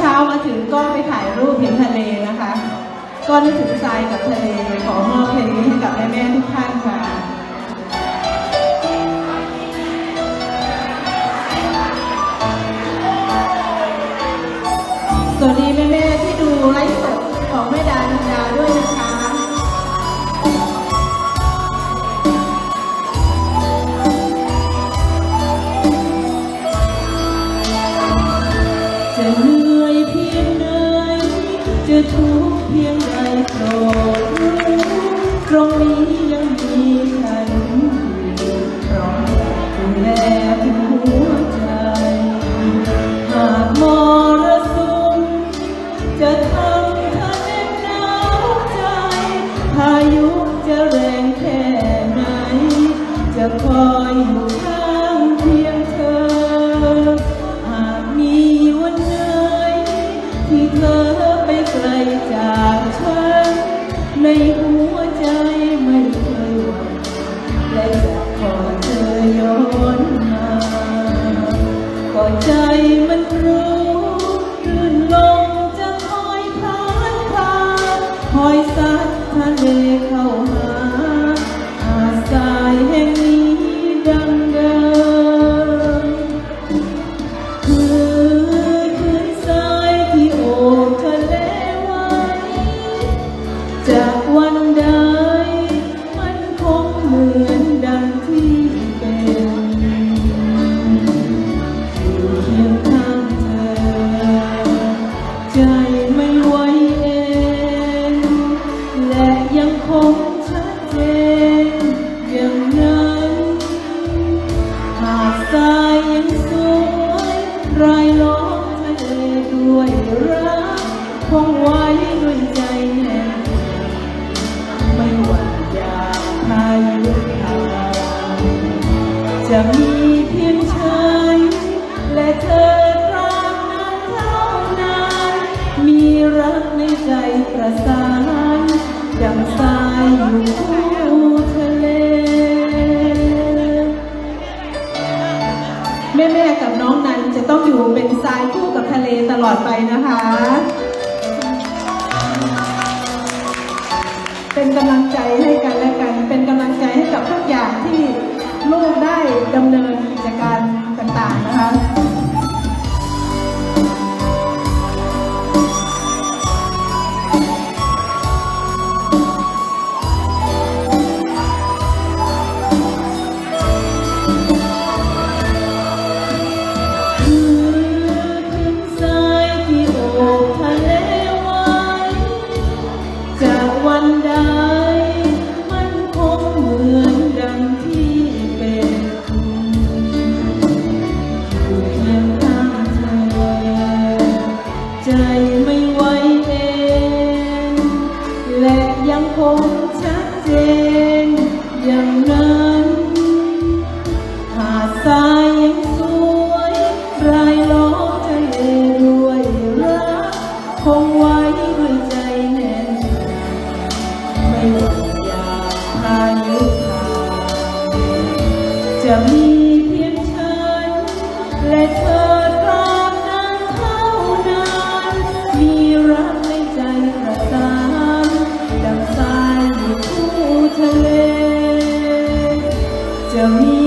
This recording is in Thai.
เช้ามาถึงก็ไปถ่ายรูปเห็นทะเลนะคะ ก็นึกถึงทรายกับทะเลขอมอบเพลงนี้ให้กับแม่ๆทุกท่านค่ะ โปรดตรงนี้ยังมีฉันอยู่พร้อมดูแลหัวใจ หากมรสุมจะทำเธอแน่นหนาวใจ พายุจะแรงแค่ไหน จะคอยอยู่ข้างเพียงเธอ หากมีวันไหนที่เธอไปไกลจาก ในหัวใจ รักคงไว้ ต้องอยู่เป็นทรายคู่กับทะเลตลอดไปนะคะ เป็นกำลังใจให้กันและกัน เป็นกำลังใจให้กับทุกอย่างที่ลูกได้ดำเนินกิจการต่างๆนะคะ หายยังสวยรายล้อมทะเลด้วยรักคงไว้ด้วยใจแน่นไม่หวั่นอยากพายุผ่านจะมีเพียงฉันและเธอตราบนานเท่านานมีรักในใจประสานดังทรายอยู่คู่ทะเลจะมี